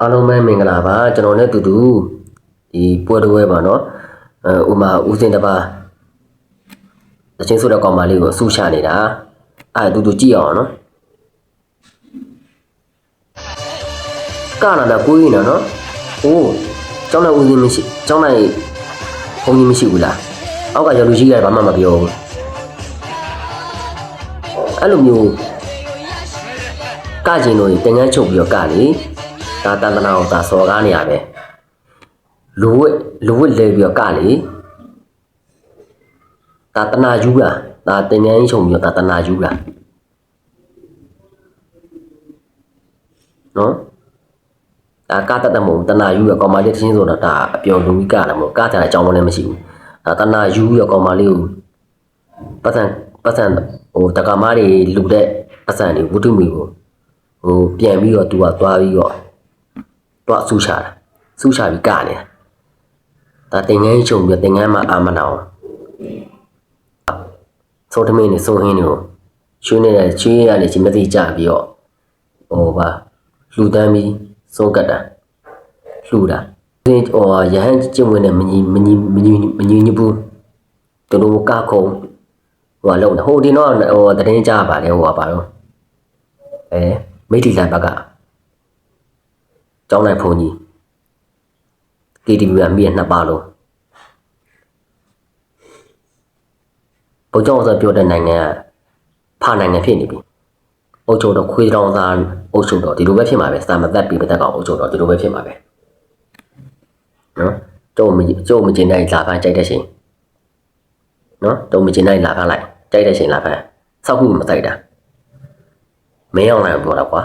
အားလုံးပဲမင်္ဂလာပါကျွန်တော်နဲ့တူတူဒီပွဲတော်ဝဲပါเนาะအဲဥမာဦးစင်တပါတချင်းဆိုတဲ့ကောင်မလေးကိုဆူချနေတာအဲတူတူကြည့်အောင်เนาะကနာတာကိုကြီးနော်နော်အိုးကျောင်းလိုက်ဦးစင်မရှိကျောင်းလိုက်ဘုံကြီးမရှိဘူးလားအောက်ကရောက်လူကြီးကဘာမှမပြောဘူးအဲ့လိုမျိုးကကျင်လို့တင်ငန်းချုပ်ပြီးတော့ကလေ ဒါတန်တနာကိုဒါစော်ကားနေရပဲလူဝက်လူဝက်လဲပြီးတော့ကလေဒါတနာယူတာဒါတင်ငန်းချုံပြီးတော့ဒါတနာယူတာနော်ဒါကတတ်တယ်မဟုတ်ဘူးတနာယူရကောင်မလေးတစ်ချင်းဆိုတော့ဒါအပျော်လူကြီးကလည်းမဟုတ်ကကြတဲ့အကြောင်းလည်းမရှိဘူးဒါတနာယူရကောင်မလေးကိုပတ်စံပတ်စံဟိုတက္ကမတွေလူတဲ့ပတ်စံတွေဝတ္ထုမီကိုဟိုပြန်ပြီးတော့သူကသွားပြီးတော့ တော့ဆူချတာဆူချပြီးကနေတာဒါတင်ငန်းချုံပြီးတင်ငန်းမှာအာမနာအောင်သုံးသမင်းနေသုံးဟင်းတွေကိုရွှေနေတဲ့ချွေးရနေချင်းမသိကြပြီးတော့ဟိုပါလှူဒန်းပြီးသုံးကတ်တာလှူတာဒီဟိုရဟန်းကျင့်ဝင်နဲ့မညီမညီမညီမညီညဘူးတို့လိုကခုံဟိုကလုံးဟိုဒီတော့ဟိုတရင်ကြပါလေဟိုကပါတော့အဲမိတိလန်ဘက်က ကျောင်းလိုက်ဖုန်ကြီး KTV ကမြည့်နှစ်ပါလုံးဘုံကျောင်းဆိုပြောတဲ့နိုင်ငံကဖာနိုင်ငံဖြစ်နေပြီအုပ်ချုပ်တော့ခွေးတောင်သားအုပ်ချုပ်တော့ဒီလိုပဲဖြစ်မှာပဲစာမသက်ပြီးမသက်ကောင်အုပ်ချုပ်တော့ဒီလိုပဲဖြစ်မှာပဲနော်ကျုံမကျုံမကျင်တိုင်းလာဖမ်းကြိုက်တဲ့ချိန်နော်ကျုံမကျင်တိုင်းလာဖမ်းလိုက်ကြိုက်တဲ့ချိန်လာဖမ်းစောက်ခုမတိုက်တာမင်းအောင်လိုက်ပြောတာကွာ